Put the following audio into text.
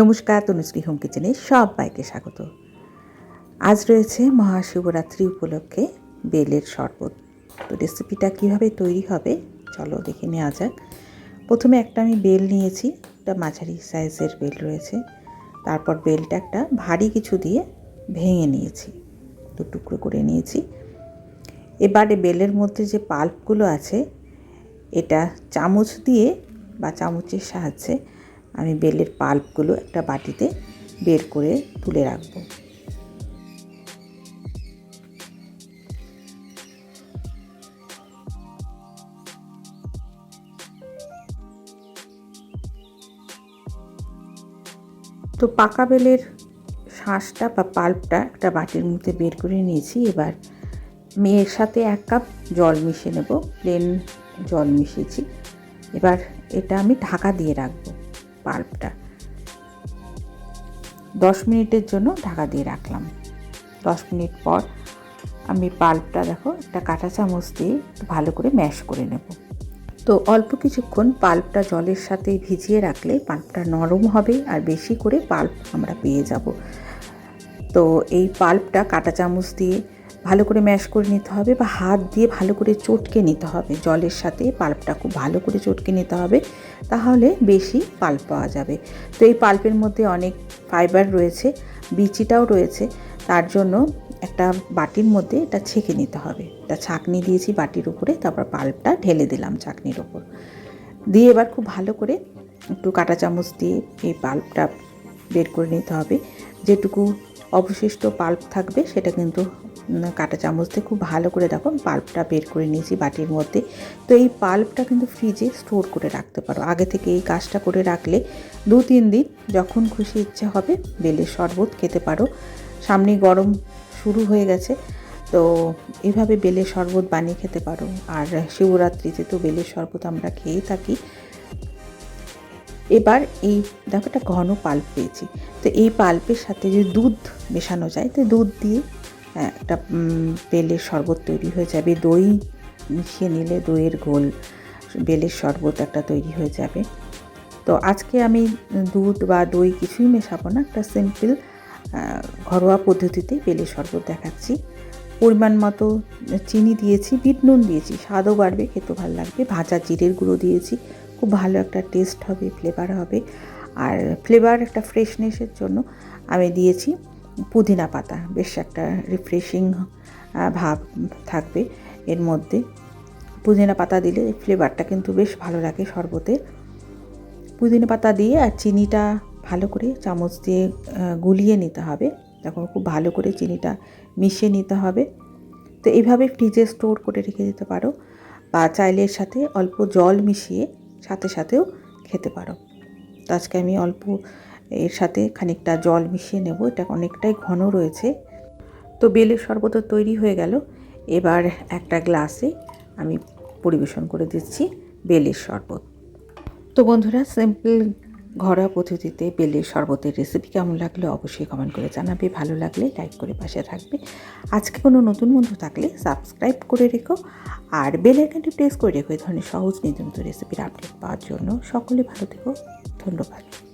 নমস্কার, তনুশ্রী হোম কিচেনে সবাইকে স্বাগত। আজ রয়েছে মহাশিবরাত্রি উপলক্ষে বেলের শরবত। তো রেসিপিটা কীভাবে তৈরি হবে, চলো দেখে নেওয়া যাক। প্রথমে একটা আমি বেল নিয়েছি, একটা মাঝারি সাইজের বেল রয়েছে। তারপর বেলটা একটা ভারী কিছু দিয়ে ভেঙে নিয়েছি, দু টুকরো করে নিয়েছি। এবারে বেলের মধ্যে যে পাল্পগুলো আছে, এটা চামচ দিয়ে বা চামচের সাহায্যে আমি বেলের পাল্পগুলো একটা বাটিতে বের করে তুলে রাখব। তো পাকা বেলের শাঁসটা বা পাল্পটা একটা বাটির মধ্যে বের করে নিয়েছি। এবার মেয়ের সাথে এক কাপ জল মিশিয়ে নেব প্লেন জল মিশিয়েছি। এবার এটা আমি ঢাকা দিয়ে রাখব। পাল্পটা দশ মিনিটের জন্য ঢাকা দিয়ে রাখলাম। দশ মিনিট পর আমি পাল্পটা দেখো, একটা কাঁটা চামচ দিয়ে ভালো করে ম্যাশ করে নেব। তো অল্প কিছুক্ষণ পাল্পটা জলের সাথে ভিজিয়ে রাখলে পাল্পটা নরম হবে আর বেশি করে পাল্প আমরা পেয়ে যাব। তো এই পাল্পটা কাঁটা চামচ দিয়ে ভালো করে ম্যাশ করে নিতে হবে বা হাত দিয়ে ভালো করে চটকে নিতে হবে। জলের সাথে পাল্পটা খুব ভালো করে চটকে নিতে হবে, তাহলে বেশি পাল্প পাওয়া যাবে। তো এই পাল্পের মধ্যে অনেক ফাইবার রয়েছে, বিচিটাও রয়েছে, তার জন্য একটা বাটির মধ্যে এটা ছেঁকে নিতে হবে। এটা ছাঁকনি দিয়েছি বাটির উপরে, তারপর পাল্পটা ঢেলে দিলাম ছাঁকনির ওপর। দিয়ে এবার খুব ভালো করে একটু কাঁটা চামচ দিয়ে এই পাল্পটা বের করে নিতে হবে। যেটুকু অবশিষ্ট পাল্প থাকবে সেটা কিন্তু কাঁটা চামচ দিয়ে খুব ভালো করে দেখো পাল্পটা বের করে নিয়েছি বাটির মধ্যে। তো এই পাল্পটা কিন্তু ফ্রিজে স্টোর করে রাখতে পারো। আগে থেকে এই কাজটা করে রাখলে দু তিন দিন যখন খুশি ইচ্ছে হবে বেলের শরবত খেতে পারো। সামনে গরম শুরু হয়ে গেছে, তো এভাবে বেলের শরবত বানিয়ে খেতে পারো। আর শিবরাত্রিতে তো বেলের শরবত আমরা খেয়েই থাকি। এবার এই দেখো একটা ঘন পাল্প পেয়েছি। তো এই পাল্পের সাথে যে দুধ মেশানো যায়, তো দুধ দিয়ে একটা বেলের শরবত তৈরি হয়ে যাবে। দই মিশিয়ে নিলে দইয়ের ঘোল বেলের শরবত একটা তৈরি হয়ে যাবে। তো আজকে আমি দুধ বা দই কিছুই মেশাবো না, একটা সিম্পল ঘরোয়া পদ্ধতিতে বেলের শরবত দেখাচ্ছি। পরিমাণ মতো চিনি দিয়েছি, বিট নুন দিয়েছি, স্বাদও বাড়বে খেতে ভালো লাগবে। ভাজা জিরের গুঁড়ো দিয়েছি, খুব ভালো একটা টেস্ট হবে ফ্লেভার হবে। আর ফ্লেভার একটা ফ্রেশনেসের জন্য আমি দিয়েছি পুদিনা পাতা, বেশ একটা রিফ্রেশিং ভাব থাকবে এর মধ্যে। পুদিনা পাতা দিলে ফ্লেভারটা কিন্তু বেশ ভালো লাগে শরবতের পুদিনা পাতা দিয়ে আর চিনিটা ভালো করে চামচ দিয়ে গুলিয়ে নিতে হবে। তখন খুব ভালো করে চিনিটা মিশিয়ে নিতে হবে। তো এইভাবে ফ্রিজে স্টোর করে রেখে দিতে পারো বা চাইলে এর সাথে অল্প জল মিশিয়ে সাথে সাথেও খেতে পারো। তো আজকে আমি অল্প এর সাথে খানিকটা জল মিশিয়ে নেব। এটা অনেকটাই ঘন রয়েছে। তো বেলের শরবত তৈরি হয়ে গেল। এবার একটা গ্লাসে আমি পরিবেশন করে দিচ্ছি বেলের শরবত। তো বন্ধুরা সিম্পল ঘরোয়া পদ্ধতিতে বেলের শরবতের রেসিপি কেমন লাগলে অবশ্যই কমেন্ট করে জানাবে। ভালো লাগলে লাইক করে পাশে থাকবে। আজকে কোনো নতুন বন্ধু থাকলে সাবস্ক্রাইব করে রেখো। আর বেল আইকনটি প্রেস করে রেখো। এই ধরনের সহজ নিয়মিত রেসিপির আপডেট পাওয়ার জন্য। সকলে ভালো থেকো। ধন্যবাদ।